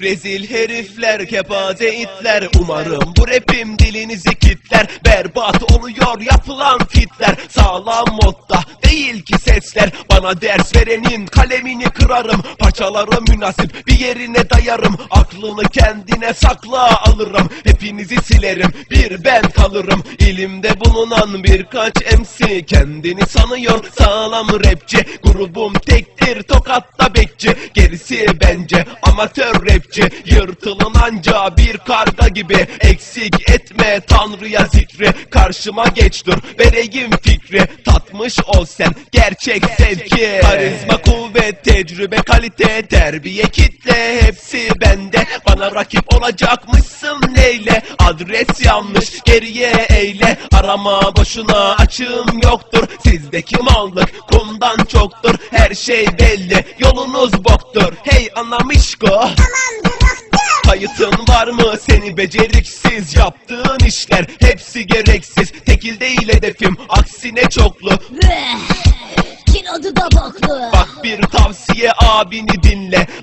Rezil herifler, kepaze itler. Umarım bu rapim dilinizi kitler. Berbat oluyor yapılan fitler. Sağlam modda değil ki sesler. Bana ders verenin kalemini kırarım. Parçaları münasip bir yerine dayarım. Aklını kendine sakla alırım. Hepinizi silerim bir ben kalırım. İlimde bulunan birkaç MC Kendini sanıyor. Sağlam rapçi Grubum tektir tokatta bekçi. Gerisi bence amatör rapçi Yırtılın anca bir karga gibi. Eksik etme tanrıya zikri Karşıma geç dur vereyim fikri. Tatmış ol sen gerçek sevki Karizma kuvvet tecrübe kalite Terbiye kitle. Hepsi bende Bana rakip olacakmışsın neyle? Adres yanlış geriye eyle. Arama boşuna açığım yoktur Sizdeki mallık kumdan çoktur. Her şey belli yolunuz boktur. Hey anamışko Kayıtın var mı? Seni beceriksiz Yaptığın işler hepsi gereksiz. Tekil değil hedefim aksine çoklu. Kin adı da baklı. Bak bir tavsiye abini dinle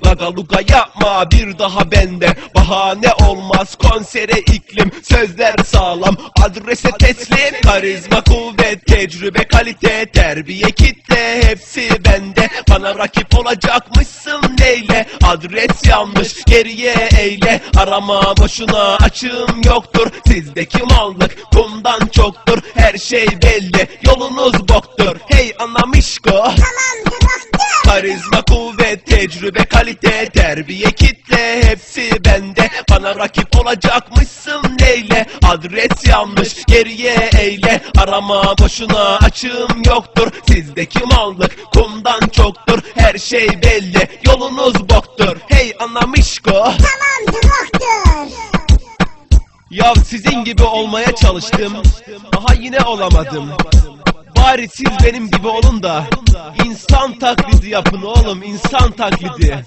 Laga luga yapma bir daha bende. Bahane olmaz konsere iklim Sözler sağlam. Adrese teslim Karizma kuvvet tecrübe kalite Terbiye kitle hepsi bende. Bana rakip olacakmışsın neyle? Adres yanlış geriye eyle. Arama boşuna açığım yoktur. Sizdeki mallık kumdan çoktur. Her şey belli yolunuz boktur. Hey anamışko Karizma kuvvet tecrübe kalite Terbiye kitle hepsi bende. Bana rakip olacakmışsın neyle Adres yanlış geriye eyle. Arama boşuna açığım yoktur. Sizdeki mallık kumdan çoktur. Her şey belli. Yolunuz boktur. Hey anamışko Tamamdır. Doktor. Ya sizin gibi olmaya çalıştım. Aha yine olamadım Bari siz benim gibi olun da insan taklidi yapın oğlum insan taklidi